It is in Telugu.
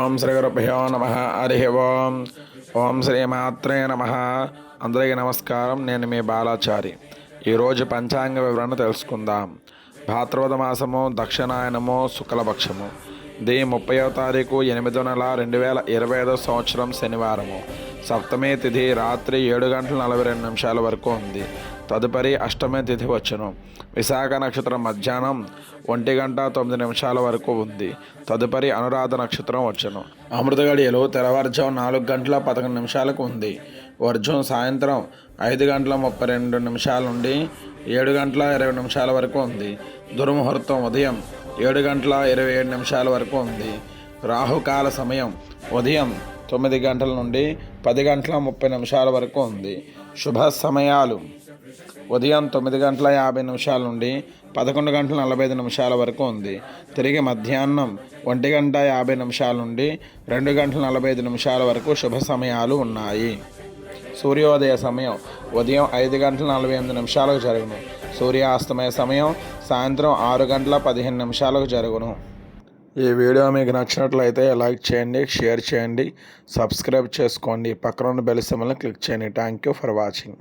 ఓం శ్రీ గురుభ్యో నమ హరి ఓం. ఓం శ్రీ మాత్రే నమ. అందరికీ నమస్కారం నేను మీ బాలాచారి. ఈరోజు పంచాంగ వివరణ తెలుసుకుందాం. భాద్రవద మాసము దక్షిణాయనము శుక్లపక్షము. ది ముప్పయో తారీఖు ఎనిమిదో నెల రెండు వేల ఇరవై ఐదో సంవత్సరం శనివారము. సప్తమి తిథి రాత్రి ఏడు గంటల నలభై రెండు నిమిషాల వరకు ఉంది. తదుపరి అష్టమి తిథి వచ్చును. విశాఖ నక్షత్రం మధ్యాహ్నం ఒంటి గంట తొమ్మిది నిమిషాల వరకు ఉంది. తదుపరి అనురాధ నక్షత్రం వచ్చును. అమృత గడియలు తెల్లవారుజాము నాలుగు గంటల పదకొండు నిమిషాలకు ఉంది. వర్జం సాయంత్రం ఐదు గంటల ముప్పై రెండు నిమిషాల నుండి ఏడు గంటల ఇరవై నిమిషాల వరకు ఉంది. దుర్ముహూర్తం ఉదయం ఏడు గంటల ఇరవై ఏడు నిమిషాల వరకు ఉంది. రాహుకాల సమయం ఉదయం తొమ్మిది గంటల నుండి పది గంటల ముప్పై నిమిషాల వరకు ఉంది. శుభ సమయాలు. ఉదయం తొమ్మిది గంటల యాభై నిమిషాల నుండి పదకొండు గంటల నలభై ఐదు నిమిషాల వరకు ఉంది. తిరిగి మధ్యాహ్నం ఒంటి గంట యాభై నిమిషాల నుండి రెండు గంటల నలభై ఐదు నిమిషాల వరకు శుభ సమయాలు ఉన్నాయి. సూర్యోదయ సమయం ఉదయం ఐదు గంటల నలభై ఎనిమిది నిమిషాలకు జరుగును. సూర్యాస్తమయ సమయం సాయంత్రం ఆరు గంటల పదిహేను నిమిషాలకు జరుగును. ఈ వీడియో మీకు నచ్చినట్లయితే లైక్ చేయండి షేర్ చేయండి సబ్స్క్రైబ్ చేసుకోండి. పక్కన ఉన్న బెల్ సింబల్ని క్లిక్ చేయండి. Thank you for watching